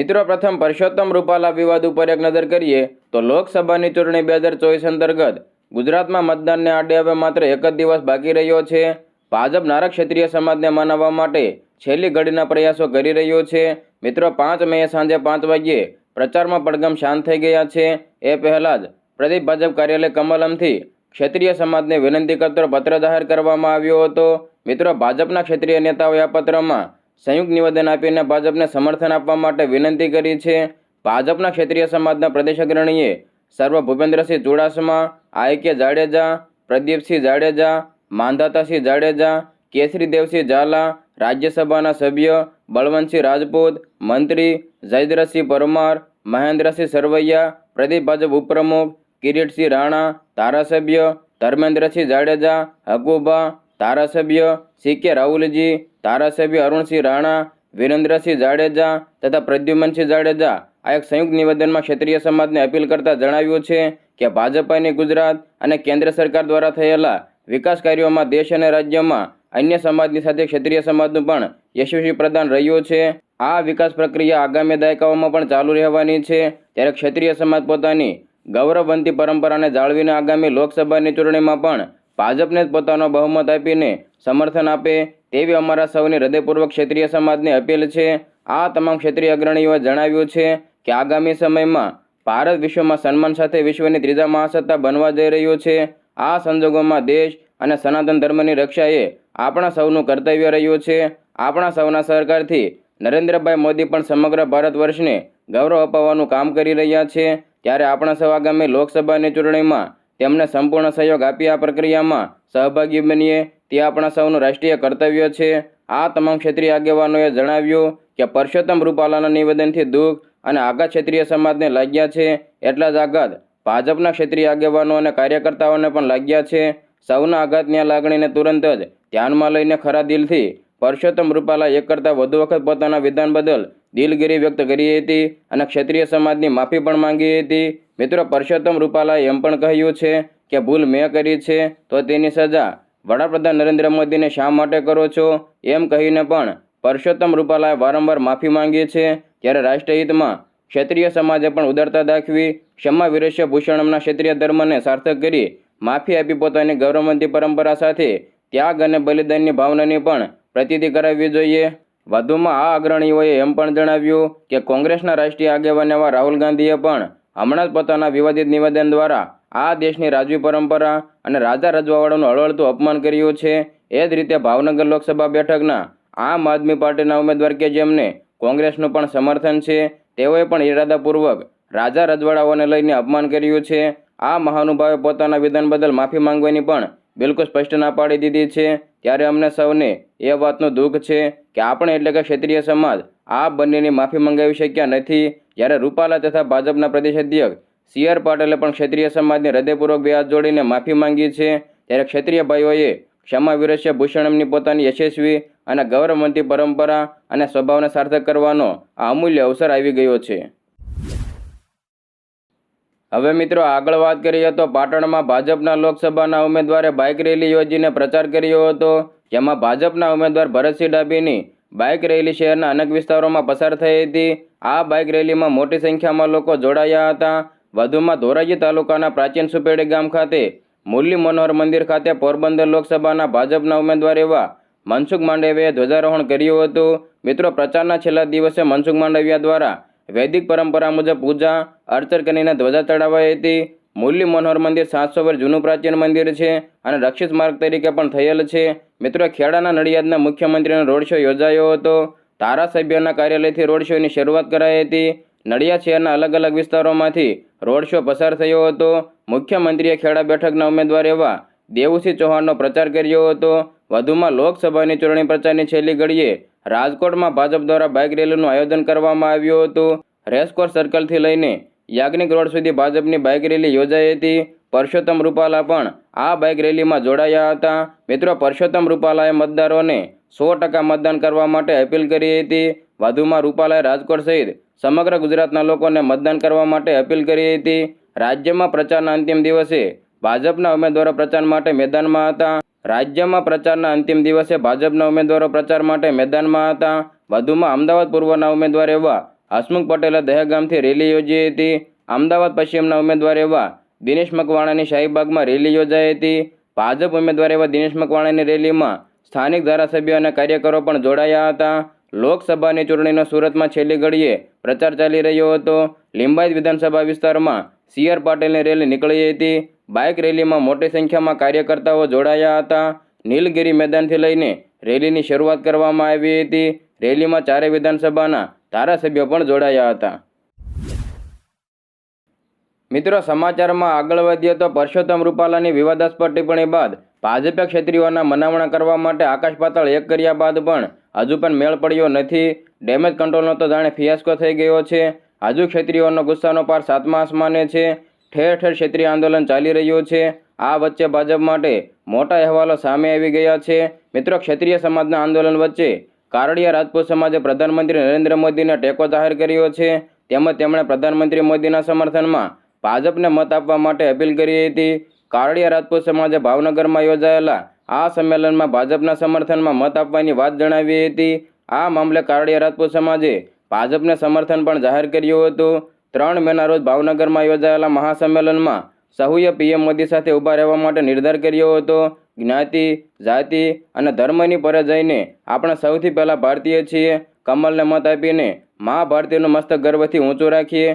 મિત્રો, પ્રથમ પરસોત્તમ રૂપાલા વિવાદ ઉપર એક નજર કરીએ તો લોકસભાની ચૂંટણી બે હજાર ચોવીસ અંતર્ગત ગુજરાતમાં મતદાનને આડે હવે માત્ર એક જ દિવસ બાકી રહ્યો છે. ભાજપ નારા ક્ષત્રિય સમાજને મનાવવા માટે છેલ્લી ઘડીના પ્રયાસો કરી રહ્યો છે. મિત્રો, પાંચ મે સાંજે પાંચ વાગ્યે પ્રચારમાં પડગમ શાંત થઈ ગયા છે. એ પહેલાં જ પ્રદીપ ભાજપ કાર્યાલય કમલમથી ક્ષત્રિય સમાજને વિનંતી કરતો પત્ર જાહેર કરવામાં આવ્યો હતો. મિત્રો, ભાજપના ક્ષત્રિય નેતાઓએ આ પત્રમાં સંયુક્ત નિવેદન આપીને ભાજપને સમર્થન આપવા માટે વિનંતી કરી છે. ભાજપના ક્ષેત્રીય સમાજના પ્રદેશ અગ્રણીએ સર્વ ભૂપેન્દ્રસિંહ ચુડાસમા, આઈ કે જાડેજા, પ્રદીપસિંહ જાડેજા માંધાતાસિંહ જાડેજા, કેસરીદેવસિંહ ઝાલા, રાજ્યસભાના સભ્ય બળવંતસિંહ રાજપૂત, મંત્રી જયદ્રસિંહ પરમાર, મહેન્દ્રસિંહ સરવૈયા, પ્રદીપ ભાજપ ઉપપ્રમુખ, કિરીટસિંહ રાણા, ધારાસભ્ય ધર્મેન્દ્રસિંહ જાડેજા હકુબા ધારાસભ્ય સી કે રાહુલજી ધારાસભ્ય અરુણસિંહ રાણા, વિરેન્દ્રસિંહ જાડેજા તથા પ્રદ્યુમનસિંહ જાડેજા આ એક સંયુક્ત નિવેદનમાં ક્ષેત્રીય સમાજને અપીલ કરતા જણાવ્યું છે કે ભાજપાની ગુજરાત અને કેન્દ્ર સરકાર દ્વારા થયેલા વિકાસ કાર્યોમાં દેશ અને રાજ્યમાં અન્ય સમાજની સાથે ક્ષેત્રીય સમાજનું પણ યશસ્વી પ્રદાન રહ્યું છે. આ વિકાસ પ્રક્રિયા આગામી દાયકાઓમાં પણ ચાલુ રહેવાની છે. ત્યારે ક્ષેત્રીય સમાજ પોતાની ગૌરવવંતી પરંપરાને જાળવીને આગામી લોકસભાની ચૂંટણીમાં પણ ભાજપને જ પોતાનો બહુમત આપીને સમર્થન આપે તેવી અમારા સૌની હૃદયપૂર્વક ક્ષેત્રીય સમાજની અપીલ છે. આ તમામ ક્ષેત્રીય અગ્રણીઓએ જણાવ્યું છે કે આગામી સમયમાં ભારત વિશ્વમાં સન્માન સાથે વિશ્વની ત્રીજા મહાસત્તા બનવા જઈ રહ્યું છે. આ સંજોગોમાં દેશ અને સનાતન ધર્મની રક્ષા એ આપણા સૌનું કર્તવ્ય રહ્યું છે. આપણા સૌના સરકારથી નરેન્દ્રભાઈ મોદી પણ સમગ્ર ભારત વર્ષને ગૌરવ અપાવવાનું કામ કરી રહ્યા છે. ત્યારે આપણા સૌ આગામી લોકસભાની ચૂંટણીમાં તેમને સંપૂર્ણ સહયોગ આપી આ પ્રક્રિયામાં સહભાગી બનીએ. તે આપણા સૌનું રાષ્ટ્રીય કર્તવ્ય છે. આ તમામ ક્ષેત્રીય આગેવાનોએ જણાવ્યું કે પરસોત્તમ રૂપાલાના નિવેદનથી દુઃખ અને આઘાત ક્ષેત્રીય સમાજને લાગ્યા છે. એટલા જ આઘાત ભાજપના ક્ષેત્રીય આગેવાનો અને કાર્યકર્તાઓને પણ લાગ્યા છે. સૌના આઘાતની આ લાગણીને તુરંત જ ધ્યાનમાં લઈને ખરા દિલથી પરસોત્તમ રૂપાલા એક કરતાં વધુ વખત પોતાના વિધાન બદલ દિલગીરી વ્યક્ત કરી હતી અને ક્ષેત્રીય સમાજની માફી પણ માંગી હતી. મિત્રો, પરસોત્તમ રૂપાલાએ એમ પણ કહ્યું છે કે ભૂલ મેં કરી છે, તો તેની સજા વડાપ્રધાન નરેન્દ્ર મોદીને શા માટે કરો છો? એમ કહીને પણ પરસોત્તમ રૂપાલાએ વારંવાર માફી માંગી છે. ત્યારે રાષ્ટ્રહિતમાં ક્ષત્રિય સમાજે પણ ઉદારતા દાખવી, ક્ષમા વિરસ્ય ભૂષણમના ક્ષત્રિય ધર્મને સાર્થક કરી, માફી આપી પોતાની ગૌરવવંતી પરંપરા સાથે ત્યાગ અને બલિદાનની ભાવનાની પણ પ્રતિતિ કરાવવી જોઈએ. વધુમાં આ અગ્રણીઓએ એમ પણ જણાવ્યું કે કોંગ્રેસના રાષ્ટ્રીય આગેવાન એવા રાહુલ ગાંધીએ પણ હમણાં જ પોતાના વિવાદિત નિવેદન દ્વારા આ દેશની રાજવી પરંપરા અને રાજા રજવાવાળાનું હળવળતું અપમાન કર્યું છે. એ જ રીતે ભાવનગર લોકસભા બેઠકના આમ આદમી પાર્ટીના ઉમેદવાર કે જેમને કોંગ્રેસનું પણ સમર્થન છે, તેઓએ પણ ઇરાદાપૂર્વક રાજા રજવાડાઓને લઈને અપમાન કર્યું છે. આ મહાનુભાવે પોતાના વિધાન બદલ માફી માંગવાની પણ બિલકુલ સ્પષ્ટ ના પાડી દીધી છે. ત્યારે અમને સૌને એ વાતનું દુઃખ છે કે આપણે એટલે કે ક્ષેત્રીય સમાજ આ બંનેની માફી મંગાવી શક્યા નથી. જ્યારે રૂપાલા તથા ભાજપના પ્રદેશ અધ્યક્ષ સી આર પાટીલે પણ ક્ષત્રિય સમાજને હૃદયપૂર્વક બે હાથ જોડીને માફી માંગી છે. ત્યારે ક્ષત્રિય ભાઈઓએ ક્ષમા વિરસ્ય ભૂષણમની પોતાની યશસ્વી અને ગૌરવવંતી પરંપરા અને સ્વભાવને સાર્થક કરવાનો આ અમૂલ્ય અવસર આવી ગયો છે. હવે મિત્રો આગળ વાત કરીએ તો પાટણમાં ભાજપના લોકસભાના ઉમેદવારે બાઇક રેલી યોજીને પ્રચાર કર્યો હતો. જેમાં ભાજપના ઉમેદવાર ભરતસિંહ ડાભીની બાઇક રેલી શહેરના અનેક વિસ્તારોમાં પસાર થઈ હતી. આ બાઇક રેલીમાં મોટી સંખ્યામાં લોકો જોડાયા હતા. વધુમાં ધોરાજી તાલુકાના પ્રાચીન સુપેડી ગામ ખાતે મુરલી મનોહર મંદિર ખાતે પોરબંદર લોકસભાના ભાજપના ઉમેદવાર એવા મનસુખ માંડવિયાએ ધ્વજારોહણ કર્યું હતું. મિત્રો, પ્રચારના છેલ્લા દિવસે મનસુખ માંડવિયા દ્વારા વૈદિક પરંપરા મુજબ પૂજા, અર્ચન કરીને ધ્વજા ચડાવાઈ હતી. મુરલી મનોહર મંદિર સાતસો વર્ષ જૂનું પ્રાચીન મંદિર છે અને રક્ષિત માર્ગ તરીકે પણ થયેલ છે. મિત્રો, ખેડાના નડિયાદના મુખ્યમંત્રીનો રોડ શો યોજાયો હતો. ધારાસભ્યોના કાર્યાલયથી રોડ શોની શરૂઆત કરાઈ હતી. નડિયાદ શહેરના અલગ અલગ વિસ્તારોમાંથી રોડ શો પસાર થયો હતો. મુખ્યમંત્રીએ ખેડા બેઠકના ઉમેદવાર એવા દેવુસિંહ ચૌહાણનો પ્રચાર કર્યો હતો. વધુમાં લોકસભાની ચૂંટણી પ્રચારની છેલ્લી ઘડીએ રાજકોટમાં ભાજપ દ્વારા બાઇક રેલીનું આયોજન કરવામાં આવ્યું હતું. રેસકોર્સ સર્કલથી લઈને યાજ્ઞિક રોડ સુધી ભાજપની બાઇક રેલી યોજાઈ હતી. પરસોત્તમ રૂપાલા પણ આ બાઇક રેલીમાં જોડાયા હતા. મિત્રો, પરસોત્તમ રૂપાલાએ મતદારોને સો ટકા મતદાન કરવા માટે અપીલ કરી હતી. વધુમાં રૂપાલાએ રાજકોટ સહિત સમગ્ર ગુજરાતના લોકોને મતદાન કરવા માટે અપીલ કરી હતી. રાજ્યમાં પ્રચારના અંતિમ દિવસે ભાજપના ઉમેદવારો પ્રચાર માટે મેદાનમાં હતા. રાજ્યમાં પ્રચારના અંતિમ દિવસે ભાજપના ઉમેદવારો પ્રચાર માટે મેદાનમાં હતા. વધુમાં અમદાવાદ પૂર્વના ઉમેદવાર એવા હસમુખ પટેલે દહેગામથી રેલી યોજી હતી. અમદાવાદ પશ્ચિમના ઉમેદવાર એવા દિનેશ મકવાણાની શાહીબાગમાં રેલી યોજાઈ હતી. ભાજપ ઉમેદવાર એવા દિનેશ મકવાણાની રેલીમાં સ્થાનિક ધારાસભ્યો અને કાર્યકરો પણ જોડાયા હતા. લોકસભાની ચૂંટણીનો સુરતમાં છેલ્લી ઘડીએ પ્રચાર ચાલી રહ્યો હતો. લિંબાયત વિધાનસભા વિસ્તારમાં સી આર પાટીલની રેલી નીકળી હતી. બાઇક રેલીમાં મોટી સંખ્યામાં કાર્યકર્તાઓ જોડાયા હતા. નીલગિરી મેદાનથી લઈને રેલીની શરૂઆત કરવામાં આવી હતી. રેલીમાં ચારે વિધાનસભાના ધારાસભ્યો પણ જોડાયા હતા. મિત્રો, સમાચારમાં આગળ વધીએ તો પરસોત્તમ રૂપાલાની વિવાદાસ્પદ ટિપ્પણી બાદ ભાજપે ક્ષત્રિયોના મનાવણા કરવા માટે આકાશ પાતાળ એક કર્યા બાદ પણ હજુ પણ મેળ પડ્યો નથી. ડેમેજ કંટ્રોલનો તો જાણે ફિયાસ્કો થઈ ગયો છે. હજુ ક્ષત્રિયોનો ગુસ્સાનો પાર સાતમા આસમાને છે. ઠેર ઠેર ક્ષેત્રીય આંદોલન ચાલી રહ્યું છે. આ વચ્ચે ભાજપ માટે મોટા અહેવાલો સામે આવી ગયા છે. મિત્રો, ક્ષત્રિય સમાજના આંદોલન વચ્ચે કારડિયા રાજપૂત સમાજે પ્રધાનમંત્રી નરેન્દ્ર મોદીને ટેકો જાહેર કર્યો છે. તેમજ તેમણે પ્રધાનમંત્રી મોદીના સમર્થનમાં ભાજપને મત આપવા માટે અપીલ કરી હતી. કારડિયા રાજપૂત સમાજે ભાવનગરમાં યોજાયેલા આ સંમેલનમાં ભાજપના સમર્થનમાં મત આપવાની વાત જણાવી હતી. આ મામલે કારડિયા રાજપૂત સમાજે ભાજપને સમર્થન પણ જાહેર કર્યું હતું. ત્રણ મેના રોજ ભાવનગરમાં યોજાયેલા મહાસંમેલનમાં સહુએ પીએમ મોદી સાથે ઊભા રહેવા માટે નિર્ધાર કર્યો હતો. જ્ઞાતિ, જાતિ અને ધર્મની પરે જઈને આપણે સૌથી પહેલાં ભારતીય છીએ. કમલને મત આપીને મા ભારતીયનું મસ્તક ગર્વથી ઊંચું રાખીએ.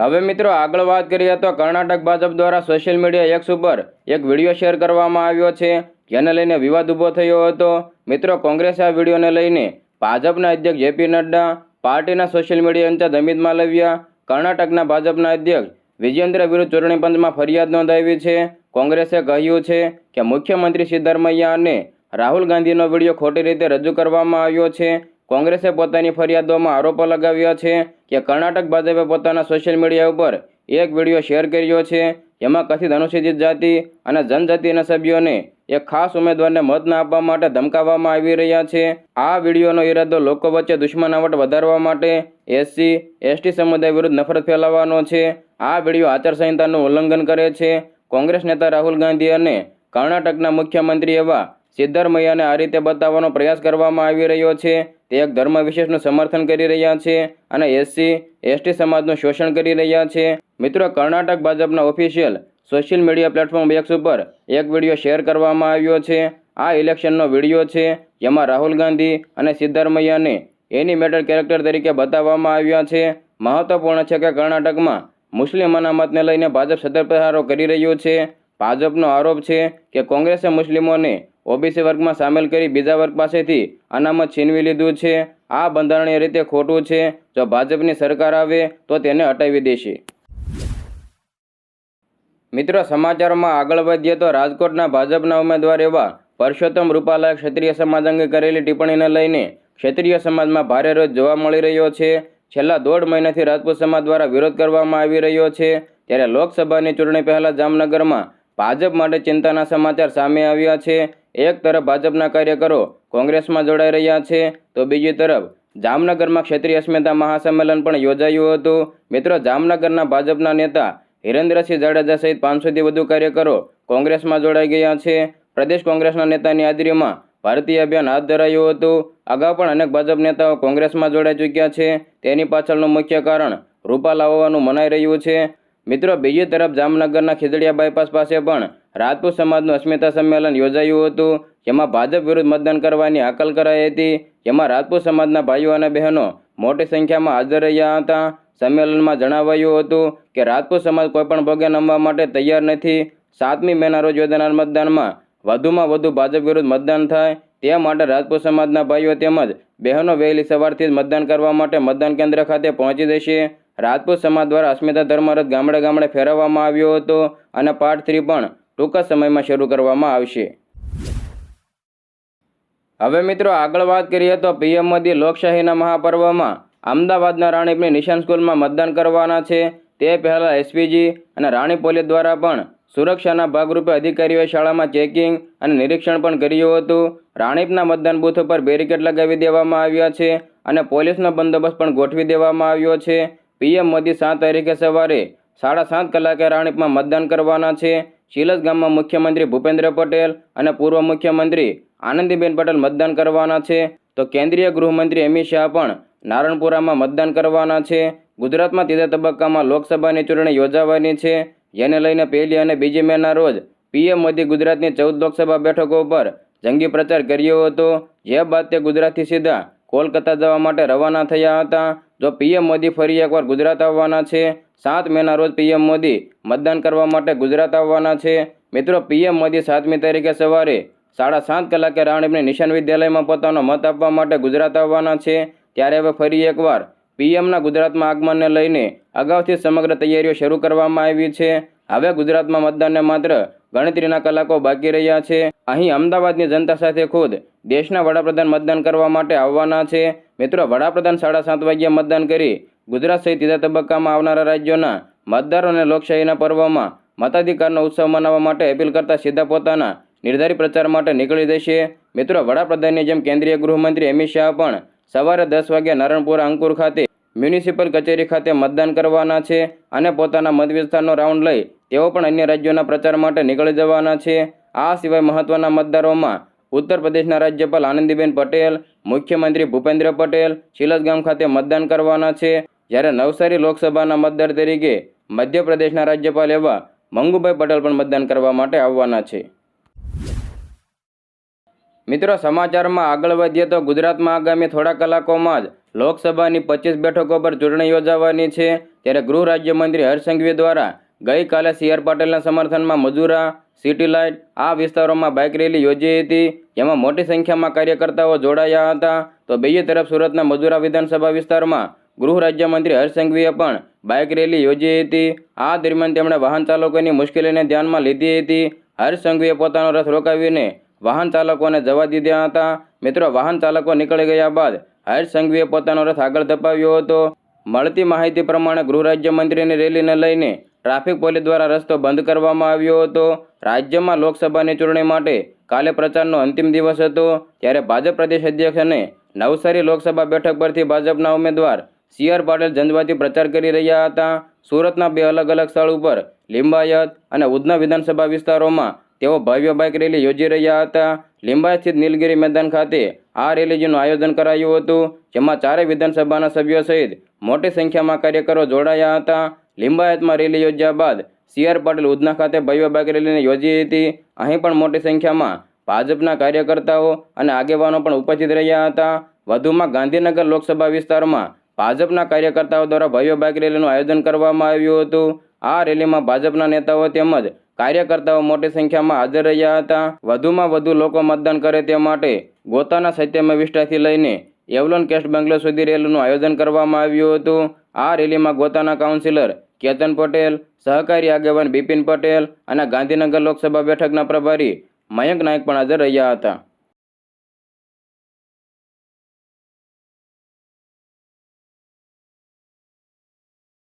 હવે મિત્રો આગળ વાત કરીએ તો કર્ણાટક ભાજપ દ્વારા સોશિયલ મીડિયા એક્સ ઉપર એક વીડિયો શેર કરવામાં આવ્યો છે. જેને લઈને વિવાદ ઊભો થયો હતો. મિત્રો, કોંગ્રેસે આ વિડીયોને લઈને ભાજપના અધ્યક્ષ જેપી નડ્ડા, પાર્ટીના social media incharge Amit Malviya, કર્ણાટકના ભાજપના અધ્યક્ષ વિજેન્દ્ર વિરુદ્ધ ચૂંટણી પંચમાં ફરિયાદ નોંધાવી છે. કોંગ્રેસે કહ્યું છે કે મુખ્યમંત્રી સિદ્ધરમૈયા અને રાહુલ ગાંધીનો વીડિયો ખોટી રીતે રજૂ કરવામાં આવ્યો છે. કોંગ્રેસે પોતાની ફરિયાદોમાં આરોપો લગાવ્યા છે કે કર્ણાટક ભાજપે પોતાના સોશિયલ મીડિયા ઉપર એક વીડિયો શેર કર્યો છે. જેમાં કથિત અનુસૂચિત જાતિ અને જનજાતિના સભ્યોને એક ખાસ ઉમેદવારને મત ન આપવા માટે ધમકાવવામાં આવી રહ્યા છે. આ વિડીયોનો ઈરાદો લોકો વચ્ચે દુશ્મનાવટ વધારવા માટે એસસી એસટી સમુદાય વિરુદ્ધ નફરત ફેલાવવાનો છે. આ વીડિયો આચારસંહિતાનું ઉલ્લંઘન કરે છે. કોંગ્રેસ નેતા રાહુલ ગાંધી અને કર્ણાટકના મુખ્યમંત્રી એવા સિદ્ધારમૈયાને આ રીતે બતાવવાનો પ્રયાસ કરવામાં આવી રહ્યો છે. તે એક ધર્મ વિશેષનું સમર્થન કરી રહ્યા છે અને એસસી, એસટી સમાજનું શોષણ કરી રહ્યા છે. મિત્રો, કર્ણાટક ભાજપના official social media platform X ઉપર એક વીડિયો શેર કરવામાં આવ્યો છે. આ ઇલેક્શનનો વીડિયો છે, જેમાં રાહુલ ગાંધી અને સિદ્ધારમૈયાને એનિમેટેડ કેરેક્ટર તરીકે બતાવવામાં આવ્યા છે. મહત્વપૂર્ણ છે કે કર્ણાટકમાં મુસ્લિમ અનામતને લઈને ભાજપ સદર પ્રહારો કરી રહ્યું છે. ભાજપનો આરોપ છે કે કોંગ્રેસે મુસ્લિમોને ઓબીસી વર્ગમાં સામેલ કરી બીજા વર્ગ પાસેથી અનામત છીનવી લીધું છે. આ બંધારણીય રીતે ખોટું છે. જો ભાજપની સરકાર આવે તો તેને હટાવી દેશે. મિત્રો, સમાચારમાં આગળ વધીએ તો રાજકોટના ભાજપના ઉમેદવાર એવા પરસોત્તમ રૂપાલાએ ક્ષત્રિય સમાજ અંગે કરેલી ટિપ્પણીને લઈને ક્ષત્રિય સમાજમાં ભારે રોજ જોવા મળી રહ્યો છે. છેલ્લા દોઢ મહિનાથી રાજપૂત સમાજ દ્વારા વિરોધ કરવામાં આવી રહ્યો છે. ત્યારે લોકસભાની ચૂંટણી પહેલાં જામનગરમાં ભાજપ માટે ચિંતાના સમાચાર સામે આવ્યા છે. એક તરફ ભાજપના કાર્યકરો કોંગ્રેસમાં જોડાઈ રહ્યા છે, તો બીજી તરફ જામનગરમાં ક્ષેત્રીય અસ્મિતા મહાસંમેલન પણ યોજાયું હતું. મિત્રો, જામનગરના ભાજપના નેતા હિરેન્દ્રસિંહ જાડેજા સહિત પાંચસોથી વધુ કાર્યકરો કોંગ્રેસમાં જોડાઈ ગયા છે. પ્રદેશ કોંગ્રેસના નેતાની હાજરીમાં ભારતીય અભિયાન હાથ ધરાયું હતું. અગાઉ પણ અનેક ભાજપ નેતાઓ કોંગ્રેસમાં જોડાઈ ચૂક્યા છે. તેની પાછળનું મુખ્ય કારણ રૂપા લાવવાનું મનાઈ રહ્યું છે. મિત્રો, બીજી તરફ જામનગરના ખીજડીયા બાયપાસ પાસે પણ રાજપૂત સમાજનું અસ્મિતા સંમેલન યોજાયું હતું, જેમાં ભાજપ વિરુદ્ધ મતદાન કરવાની હાકલ કરાઈ હતી. જેમાં રાજપૂત સમાજના ભાઈઓ અને બહેનો મોટી સંખ્યામાં હાજર રહ્યા હતા. સંમેલનમાં જણાવાયું હતું કે, રાજપૂત સમાજ કોઈપણ ભોગે નમવા માટે તૈયાર નથી. સાતમી મેના રોજ યોજાનાર મતદાનમાં વધુમાં વધુ ભાજપ વિરુદ્ધ મતદાન થાય. તે માટે રાજપૂત સમાજના ભાઈઓ તેમજ બહેનો વહેલી સવારથી જ મતદાન કરવા માટે મતદાન કેન્દ્ર ખાતે પહોંચી જશે. રાજપૂત સમાજ દ્વારા અસ્મિતા ધર્મરથ ગામડે ગામડે ફેરવવામાં આવ્યો હતો અને પાર્ટ થ્રી પણ ટૂંક સમયમાં શરૂ કરવામાં આવશે. હવે મિત્રો આગળ વાત કરીએ તો પીએમ મોદી લોકશાહીના મહાપર્વમાં અમદાવાદના રાણીપની નિશાન સ્કૂલમાં મતદાન કરવાના છે. તે પહેલાં એસપીજી અને રાણી પોલીસ દ્વારા પણ સુરક્ષાના ભાગરૂપે અધિકારીઓએ શાળામાં ચેકિંગ અને નિરીક્ષણ પણ કર્યું હતું. રાણીપના મતદાન બૂથ ઉપર બેરિકેડ લગાવી દેવામાં આવ્યા છે અને પોલીસનો બંદોબસ્ત પણ ગોઠવી દેવામાં આવ્યો છે. પીએમ મોદી સાત તારીખે સવારે સાડા સાત કલાકે રાણીપમાં મતદાન કરવાના છે. શિલજ ગામમાં મુખ્યમંત્રી ભૂપેન્દ્ર પટેલ અને પૂર્વ મુખ્યમંત્રી આનંદીબેન પટેલ મતદાન કરવાના છે. તો કેન્દ્રીય ગૃહમંત્રી અમિત શાહ પણ નારણપુરામાં મતદાન કરવાના છે. ગુજરાતમાં ત્રીજા તબક્કામાં લોકસભાની ચૂંટણી યોજાવાની છે. જેને લઈને પહેલી અને બીજી મેના રોજ પીએમ મોદી ગુજરાતની ચૌદ લોકસભા બેઠકો પર જંગી પ્રચાર કર્યો હતો. જે બાદ તે ગુજરાતથી સીધા કોલકાતા જવા માટે રવાના થયા હતા. જો પીએમ મોદી ફરી એકવાર ગુજરાત આવવાના છે, સાત મેના રોજ પીએમ મોદી મતદાન કરવા માટે ગુજરાત આવવાના છે. મિત્રો, પીએમ મોદી સાતમી તારીખે સવારે સાડા સાત કલાકે રાણીપની નિશાન વિદ્યાલયમાં પોતાનો મત આપવા માટે ગુજરાત આવવાના છે. ત્યારે હવે ફરી એકવાર પીએમના ગુજરાતમાં આગમનને લઈને અગાઉથી સમગ્ર તૈયારીઓ શરૂ કરવામાં આવી છે. હવે ગુજરાતમાં મતદાનને માત્ર ગણતરીના કલાકો બાકી રહ્યા છે. અહીં અમદાવાદની જનતા સાથે ખુદ દેશના વડાપ્રધાન મતદાન કરવા માટે આવવાના છે. મિત્રો, વડાપ્રધાન સાડા સાત વાગ્યે મતદાન કરી ગુજરાત સહિત ત્રીજા તબક્કામાં આવનારા રાજ્યોના મતદારોને લોકશાહીના પર્વમાં મતાધિકારનો ઉત્સવ મનાવવા માટે અપીલ કરતા સીધા પોતાના નિર્ધારિત પ્રચાર માટે નીકળી દેશે મિત્રો, વડાપ્રધાનની જેમ કેન્દ્રીય ગૃહમંત્રી અમિત શાહ પણ સવારે દસ વાગ્યે નારણપુરા અંકુર ખાતે મ્યુનિસિપલ કચેરી ખાતે મતદાન કરવાના છે અને પોતાના મત વિસ્તારનો રાઉન્ડ લઈ તેઓ પણ અન્ય રાજ્યોના પ્રચાર માટે નીકળી જવાના છે. આ સિવાય મહત્ત્વના મતદારોમાં ઉત્તર પ્રદેશના રાજ્યપાલ આનંદીબેન પટેલ, મુખ્યમંત્રી ભૂપેન્દ્ર પટેલ શિલસગામ ખાતે મતદાન કરવાના છે. જ્યારે નવસારી લોકસભાના મતદાર તરીકે મધ્યપ્રદેશના રાજ્યપાલ એવા મંગુભાઈ પટેલ પણ મતદાન કરવા માટે આવવાના છે. મિત્રો, સમાચારમાં આગળ વધીએ તો ગુજરાતમાં આગામી થોડા કલાકોમાં જ લોકસભાની પચીસ બેઠકો પર ચૂંટણી યોજાવાની છે. ત્યારે ગૃહ રાજ્યમંત્રી હર્ષ સંઘવી દ્વારા ગઈકાલે સી આર પાટીલના સમર્થનમાં મજૂરા, સિટી લાઇટ આ વિસ્તારોમાં બાઇક રેલી યોજી હતી. જેમાં મોટી સંખ્યામાં કાર્યકર્તાઓ જોડાયા હતા. તો બીજી તરફ સુરતના મજૂરા વિધાનસભા વિસ્તારમાં ગૃહ રાજ્યમંત્રી હર્ષ સંઘવીએ પણ બાઇક રેલી યોજી હતી. આ દરમિયાન તેમણે વાહન ચાલકોની મુશ્કેલીને ધ્યાનમાં લીધી હતી. હર્ષ સંઘવીએ પોતાનો રથ રોકાવીને વાહન ચાલકોને જવા દીધા હતા. મિત્રો, વાહન ચાલકો નીકળી ગયા બાદ હર્ષ સંઘવીએ પોતાનો રથ આગળ ધપાવ્યો હતો. મળતી માહિતી પ્રમાણે ગૃહ રાજ્યમંત્રીની રેલીને લઈને ટ્રાફિક પોલીસ દ્વારા રસ્તો બંધ કરવામાં આવ્યો હતો. રાજ્યમાં લોકસભાની ચૂંટણી માટે કાલે પ્રચારનો અંતિમ દિવસ હતો. ત્યારે ભાજપ પ્રદેશ અધ્યક્ષ અને નવસારી લોકસભા બેઠક પરથી ભાજપના ઉમેદવાર સી આર પાટીલ ઝંઝવાથી પ્રચાર કરી રહ્યા હતા. સુરતના બે અલગ અલગ સ્થળ ઉપર લિંબાયત અને ઉધના વિધાનસભા વિસ્તારોમાં તેઓ ભવ્ય બાઇક રેલી યોજી રહ્યા હતા. લિંબાયત સ્થિત નીલગિરી મેદાન ખાતે આ રેલીનું આયોજન કરાયું હતું, જેમાં ચારેય વિધાનસભાના સભ્યો સહિત મોટી સંખ્યામાં કાર્યકરો જોડાયા હતા. લિંબાયતમાં રેલી યોજ્યા બાદ સી આર પાટીલ ઉધના ખાતે ભવ્ય બાઇક રેલીને યોજી હતી. અહીં પણ મોટી સંખ્યામાં ભાજપના કાર્યકર્તાઓ અને આગેવાનો પણ ઉપસ્થિત રહ્યા હતા. વધુમાં ગાંધીનગર લોકસભા વિસ્તારમાં ભાજપના કાર્યકર્તાઓ દ્વારા ભવ્ય બાઇક રેલીનું આયોજન કરવામાં આવ્યું હતું. આ રેલીમાં ભાજપના નેતાઓ તેમજ કાર્યકર્તાઓ મોટી સંખ્યામાં હાજર રહ્યા હતા. વધુમાં વધુ લોકો મતદાન કરે તે માટે ગોતાના સત્યમય વિષ્ટાથી લઈને એવલોન કેસ્ટ બંગલો સુધી રેલીનું આયોજન કરવામાં આવ્યું હતું. આ રેલીમાં ગોતાના કાઉન્સિલર કેતન પટેલ, સહકારી આગેવાન બિપિન પટેલ અને ગાંધીનગર લોકસભા બેઠકના પ્રભારી મયંક નાયક પણ હાજર રહ્યા હતા.